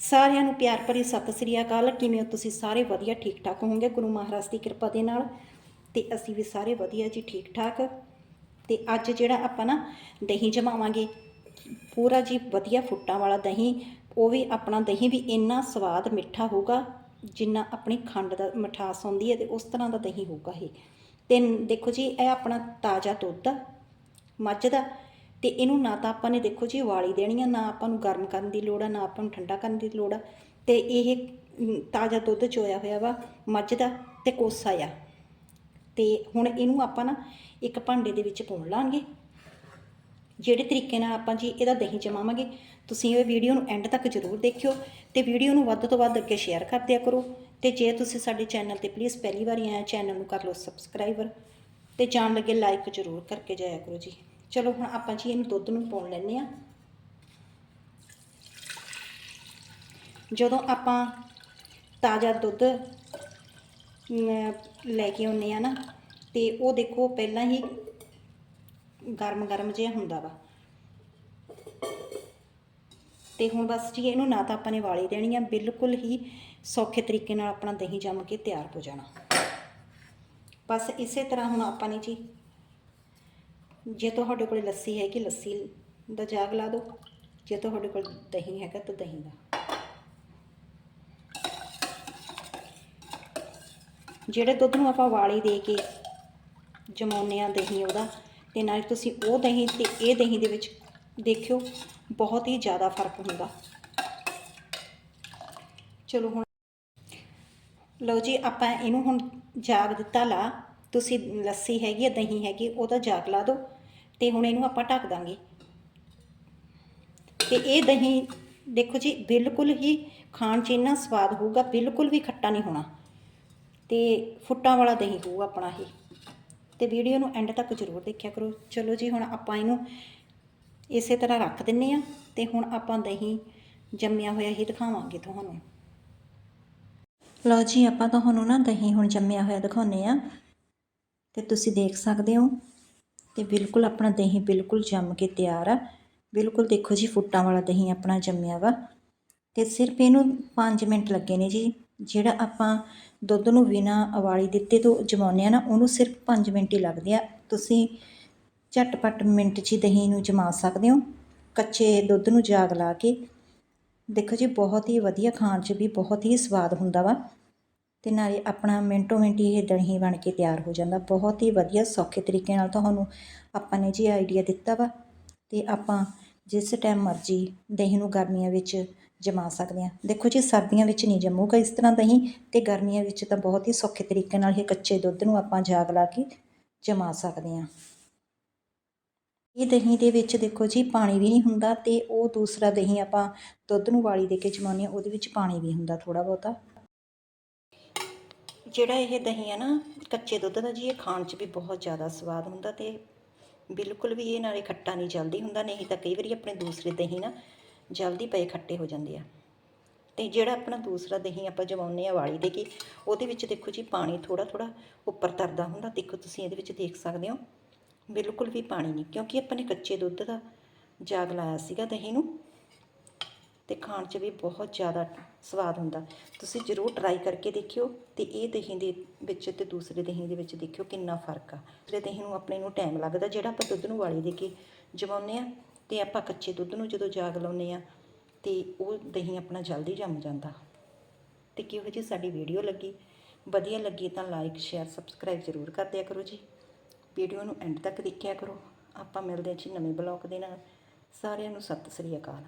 ਸਾਰਿਆਂ ਨੂੰ ਪਿਆਰ ਭਰੀ ਸਤਿ ਸ੍ਰੀ ਅਕਾਲ। ਕਿਵੇਂ ਹੋ ਤੁਸੀਂ ਸਾਰੇ? ਵਧੀਆ ਠੀਕ ਠਾਕ ਹੋਵੋਗੇ? ਗੁਰੂ ਮਹਾਰਾਜ ਦੀ ਕਿਰਪਾ ਦੇ ਨਾਲ। ਤੇ ਅਸੀਂ ਵੀ ਸਾਰੇ ਵਧੀਆ ਜੀ ਠੀਕ ਠਾਕ ਤੇ ਅੱਜ ਜਿਹੜਾ ਆਪਾਂ ਨਾ ਦਹੀਂ ਜਮਾਵਾਂਗੇ, ਪੂਰਾ ਜੀ ਵਧੀਆ ਫੁੱਟਾਂ ਵਾਲਾ ਦਹੀਂ, ਉਹ ਵੀ ਆਪਣਾ ਦਹੀਂ ਵੀ ਇੰਨਾ ਸਵਾਦ ਮਿੱਠਾ ਹੋਊਗਾ, ਜਿੰਨਾ ਆਪਣੀ ਖੰਡ ਦਾ ਮਿਠਾਸ ਹੁੰਦੀ ਹੈ ਤੇ ਉਸ ਤਰ੍ਹਾਂ ਦਾ ਦਹੀਂ ਹੋਊਗਾ ਇਹ। ਤੇ ਦੇਖੋ ਜੀ, ਇਹ ਆਪਣਾ ਤਾਜ਼ਾ ਦੁੱਧ, ਮੱਝ ਦਾ। ਤੇ ਇਹਨੂੰ ਨਾ ਤਾਂ ਆਪਾਂ ਨੇ ਦੇਖੋ ਜੀ ਉਬਾਲੀ ਦੇਣੀ ਆ, ਨਾ ਆਪਾਂ ਨੂੰ ਗਰਮ ਕਰਨ ਦੀ ਲੋੜ ਆ, ਨਾ ਆਪਾਂ ਨੂੰ ਠੰਡਾ ਕਰਨ ਦੀ ਲੋੜ ਆ। ਤੇ ਇਹ ਤਾਜ਼ਾ ਦੁੱਧ ਚੋਇਆ ਹੋਇਆ ਵਾ, ਮੱਝ ਦਾ ਤੇ ਕੋਸਾ ਆ। ਤੇ ਹੁਣ ਇਹਨੂੰ ਆਪਾਂ ਨਾ ਇੱਕ ਭਾਂਡੇ ਦੇ ਵਿੱਚ ਪਾਉਣ ਲਾਂਗੇ। ਜਿਹੜੇ ਤਰੀਕੇ ਨਾਲ ਆਪਾਂ ਜੀ ਇਹਦਾ ਦਹੀਂ ਜਮਾਵਾਂਗੇ, ਤੁਸੀਂ ਇਹ ਵੀਡੀਓ ਨੂੰ ਐਂਡ ਤੱਕ ਜ਼ਰੂਰ ਦੇਖਿਓ ਤੇ ਵੀਡੀਓ ਨੂੰ ਵੱਧ ਤੋਂ ਵੱਧ ਅੱਗੇ ਸ਼ੇਅਰ ਕਰ ਦਿਆ ਕਰੋ। ਤੇ ਜੇ ਤੁਸੀਂ ਸਾਡੇ ਚੈਨਲ ਤੇ ਪਲੀਜ਼ ਪਹਿਲੀ ਵਾਰੀ ਆਏ ਚੈਨਲ ਨੂੰ ਕਰ ਲਓ ਸਬਸਕ੍ਰਾਈਬਰ ਤੇ ਜਾਣ ਲੱਗੇ ਲਾਈਕ ਜ਼ਰੂਰ ਕਰਕੇ ਜਾਇਆ ਕਰੋ ਜੀ। ਚਲੋ ਹੁਣ ਆਪਾਂ ਜੀ ਇਹਨੂੰ ਦੁੱਧ ਨੂੰ ਪਾਉਣ ਲੈਂਦੇ ਆ ਜਦੋਂ ਆਪਾਂ ਤਾਜ਼ਾ ਦੁੱਧ ਲੈ ਕੇ ਆਉਂਦੇ ਆ ਨਾ, ਤੇ ਉਹ ਦੇਖੋ ਪਹਿਲਾਂ ਹੀ ਗਰਮ ਗਰਮ ਜਿਹਾ ਹੁੰਦਾ ਵਾ। ਤੇ ਹੁਣ ਬਸ ਜੀ ਇਹਨੂੰ ਨਾ ਤਾਂ ਆਪਾਂ ਨੇ ਵਾਲੀ ਦੇਣੀ ਆ, ਬਿਲਕੁਲ ਹੀ ਸੌਖੇ ਤਰੀਕੇ ਨਾਲ ਆਪਣਾ ਦਹੀਂ ਜੰਮ ਕੇ ਤਿਆਰ ਹੋ ਜਾਣਾ। ਬਸ ਇਸੇ ਤਰ੍ਹਾਂ ਹੁਣ ਆਪਾਂ ਨੇ ਜੀ ਜੇ ਤੁਹਾਡੇ ਕੋਲ ਲੱਸੀ ਹੈਗੀ ਲੱਸੀ ਦਾ ਜਾਗ ਲਾ ਦਿਓ। ਜੇ ਤੁਹਾਡੇ ਕੋਲ ਦਹੀਂ ਹੈਗਾ ਤਾਂ ਦਹੀਂ ਦਾ। ਜਿਹੜੇ ਦੁੱਧ ਨੂੰ ਆਪਾਂ ਵਾਲੀ ਦੇ ਕੇ ਜਮਾਉਂਦੇ ਆ ਦਹੀਂ ਉਹਦਾ, ਤੇ ਨਾਲੇ ਤੁਸੀਂ ਉਹ ਦਹੀਂ ਤੇ ਇਹ ਦਹੀਂ ਦੇ ਵਿੱਚ ਦੇਖਿਓ, ਬਹੁਤ ਹੀ ਜ਼ਿਆਦਾ ਫ਼ਰਕ ਹੁੰਦਾ। ਚਲੋ ਹੁਣ ਲਓ ਜੀ, ਆਪਾਂ ਇਹਨੂੰ ਹੁਣ ਜਾਗ ਦਿੱਤਾ ਲਾ। ਤੁਸੀਂ ਲੱਸੀ ਹੈਗੀ ਆ, ਦਹੀਂ ਹੈਗੀ ਉਹਦਾ ਜਾਗ ਲਾ ਦਿਓ। ਤੇ ਹੁਣ ਇਹਨੂੰ ਆਪਾਂ ਢੱਕ ਦਾਂਗੇ। ਤੇ ਇਹ ਦਹੀਂ ਦੇਖੋ ਜੀ, ਬਿਲਕੁਲ ਹੀ ਖਾਣ 'ਚ ਇੰਨਾ ਸਵਾਦ ਹੋਊਗਾ, ਬਿਲਕੁਲ ਵੀ ਖੱਟਾ ਨਹੀਂ ਹੋਣਾ। ਤੇ ਫੁੱਟਾਂ ਵਾਲਾ ਦਹੀਂ ਹੋਊ ਆਪਣਾ ਇਹ। ਤੇ ਵੀਡੀਓ ਨੂੰ ਐਂਡ ਤੱਕ ਜ਼ਰੂਰ ਦੇਖਿਆ ਕਰੋ। ਚਲੋ ਜੀ, ਹੁਣ ਆਪਾਂ ਇਹਨੂੰ ਇਸੇ ਤਰ੍ਹਾਂ ਰੱਖ ਦਿੰਨੇ ਆ ਤੇ ਹੁਣ ਆਪਾਂ ਦਹੀਂ ਜੰਮਿਆ ਹੋਇਆ ਹੀ ਦਿਖਾਵਾਂਗੇ ਤੁਹਾਨੂੰ। ਲਓ ਜੀ, ਆਪਾਂ ਤੁਹਾਨੂੰ ਨਾ ਦਹੀਂ ਹੁਣ ਜੰਮਿਆ ਹੋਇਆ ਦਿਖਾਉਨੇ ਆ। ਤੇ ਤੁਸੀਂ ਦੇਖ ਸਕਦੇ ਹੋ ਤੇ ਬਿਲਕੁਲ ਆਪਣਾ ਦਹੀਂ ਬਿਲਕੁਲ ਜੰਮ ਕੇ ਤਿਆਰ ਆ। ਬਿਲਕੁਲ ਦੇਖੋ ਜੀ, ਫੁੱਟਾਂ ਵਾਲਾ ਦਹੀਂ ਆਪਣਾ ਜੰਮਿਆ ਵਾ। ਤੇ ਸਿਰਫ ਇਹਨੂੰ 5 ਮਿੰਟ ਲੱਗੇ ਨੇ ਜੀ। ਜਿਹੜਾ ਆਪਾਂ ਦੁੱਧ ਨੂੰ ਬਿਨਾ ਉਬਾਲੀ ਦਿੱਤੇ ਤੋਂ ਜਮਾਉਂਦੇ ਆ ਨਾ, ਉਹਨੂੰ ਸਿਰਫ 5 ਮਿੰਟ ਹੀ ਲੱਗਦੇ ਆ। ਤੁਸੀਂ ਝਟਪਟ ਮਿੰਟ 'ਚ ਹੀ ਦਹੀਂ ਨੂੰ ਜਮਾ ਸਕਦੇ ਹੋ। ਕੱਚੇ ਦੁੱਧ ਨੂੰ ਜਾਗ ਲਾ ਕੇ। ਦੇਖੋ ਜੀ, ਬਹੁਤ ਹੀ ਵਧੀਆ ਖਾਣ 'ਚ ਵੀ ਬਹੁਤ ਹੀ ਸਵਾਦ ਹੁੰਦਾ ਵਾ। ਅਤੇ ਨਾਲੇ ਆਪਣਾ ਮਿੰਟੋ ਮਿੰਟ ਹੀ ਇਹ ਦਹੀਂ ਬਣ ਕੇ ਤਿਆਰ ਹੋ ਜਾਂਦਾ। ਬਹੁਤ ਹੀ ਵਧੀਆ, ਸੌਖੇ ਤਰੀਕੇ ਨਾਲ ਤੁਹਾਨੂੰ ਆਪਾਂ ਨੇ ਜੀ ਆਈਡੀਆ ਦਿੱਤਾ ਵਾ ਅਤੇ ਆਪਾਂ ਜਿਸ ਟਾਈਮ ਮਰਜ਼ੀ ਦਹੀਂ ਨੂੰ ਗਰਮੀਆਂ ਵਿੱਚ ਜਮਾ ਸਕਦੇ ਹਾਂ। ਦੇਖੋ ਜੀ, ਸਰਦੀਆਂ ਵਿੱਚ ਨਹੀਂ ਜੰਮੂਗਾ ਇਸ ਤਰ੍ਹਾਂ ਦਹੀਂ ਤੇ ਗਰਮੀਆਂ ਵਿੱਚ ਤਾਂ ਬਹੁਤ ਹੀ ਸੌਖੇ ਤਰੀਕੇ ਨਾਲ ਇਹ ਕੱਚੇ ਦੁੱਧ ਨੂੰ ਆਪਾਂ ਜਾਗ ਲਾ ਕੇ ਜਮਾ ਸਕਦੇ ਹਾਂ। ਇਹ ਦਹੀਂ ਦੇ ਵਿੱਚ ਦੇਖੋ ਜੀ, ਪਾਣੀ ਵੀ ਨਹੀਂ ਹੁੰਦਾ ਤੇ ਉਹ ਦੂਸਰਾ ਦਹੀਂ ਆਪਾਂ ਦੁੱਧ ਨੂੰ ਵਾਲੀ ਦੇ ਕੇ ਜਮਾਉਂਦੇ ਹਾਂ, ਉਹਦੇ ਵਿੱਚ ਪਾਣੀ ਵੀ ਹੁੰਦਾ ਥੋੜਾ ਬਹੁਤਾ। ਜਿਹੜਾ ਇਹ ਦਹੀਂ ਆ ਨਾ, ਕੱਚੇ ਦੁੱਧ ਦਾ ਜੀ, ਇਹ ਖਾਣ 'ਚ ਵੀ ਬਹੁਤ ਜ਼ਿਆਦਾ ਸਵਾਦ ਹੁੰਦਾ ਤੇ ਬਿਲਕੁਲ ਵੀ ਇਹ ਨਾਲੇ ਖੱਟਾ ਨਹੀਂ ਜਲਦੀ ਹੁੰਦਾ, ਨਹੀਂ ਤਾਂ ਕਈ ਵਾਰੀ ਆਪਣੇ ਦੂਸਰੇ ਦਹੀਂ ਨਾ ਜਲਦੀ ਪਏ ਖੱਟੇ ਹੋ ਜਾਂਦੇ ਆ। ਤੇ ਜਿਹੜਾ ਆਪਣਾ ਦੂਸਰਾ ਦਹੀਂ ਆਪਾਂ ਜਮਾਉਂਦੇ ਆ ਵਾਲੀ ਦੇ ਕੇ, ਉਹਦੇ ਵਿੱਚ ਦੇਖੋ ਜੀ, ਪਾਣੀ ਥੋੜਾ ਥੋੜਾ ਉੱਪਰ ਤਰਦਾ ਹੁੰਦਾ, ਦੇਖੋ ਤੁਸੀਂ ਇਹਦੇ ਵਿੱਚ ਦੇਖ ਸਕਦੇ ਹੋ। ਬਿਲਕੁਲ ਵੀ ਪਾਣੀ ਨਹੀਂ, ਕਿਉਂਕਿ ਆਪਾਂ ਨੇ ਕੱਚੇ ਦੁੱਧ ਦਾ ਜਾਗ ਲਾਇਆ ਸੀਗਾ ਦਹੀਂ ਨੂੰ ਤੇ ਖਾਣ 'ਚ ਵੀ ਬਹੁਤ ਜ਼ਿਆਦਾ ਸਵਾਦ ਹੁੰਦਾ। ਤੁਸੀਂ ਜ਼ਰੂਰ ਟਰਾਈ ਕਰਕੇ ਦੇਖਿਓ ਤੇ ਇਹ ਦਹੀਂ ਦੇ ਵਿੱਚ ਤੇ ਦੂਸਰੇ ਦਹੀਂ ਦੇ ਵਿੱਚ ਦੇਖਿਓ ਕਿੰਨਾ ਫ਼ਰਕ ਆ। ਦੂਸਰੇ ਦਹੀਂ ਨੂੰ ਆਪਣੇ ਨੂੰ ਟਾਈਮ ਲੱਗਦਾ, ਜਿਹੜਾ ਆਪਾਂ ਦੁੱਧ ਨੂੰ ਵਾਲੀ ਦੇ ਕੇ ਜਮਾਉਂਦੇ ਆ ਤੇ ਆਪਾਂ ਕੱਚੇ ਦੁੱਧ ਨੂੰ ਜਦੋਂ ਜਾਗ ਲਾਉਂਦੇ ਆ ਤੇ ਉਹ ਦਹੀਂ ਆਪਣਾ ਜਲਦੀ ਜੰਮ ਜਾਂਦਾ। ਤੇ ਕਿਹੋ ਜਿਹੀ ਸਾਡੀ ਵੀਡੀਓ ਲੱਗੀ? ਵਧੀਆ ਲੱਗੀ ਤਾਂ ਲਾਈਕ ਸ਼ੇਅਰ ਸਬਸਕ੍ਰਾਈਬ ਜ਼ਰੂਰ ਕਰ ਦਿਆ ਕਰੋ ਜੀ। ਵੀਡੀਓ ਨੂੰ ਐਂਡ ਤੱਕ ਦੇਖਿਆ ਕਰੋ। ਆਪਾਂ ਮਿਲਦੇ ਹਾਂ ਜੀ ਨਵੇਂ ਬਲੌਗ ਦੇ ਨਾਲ। ਸਾਰਿਆਂ ਨੂੰ ਸਤਿ ਸ੍ਰੀ ਅਕਾਲ।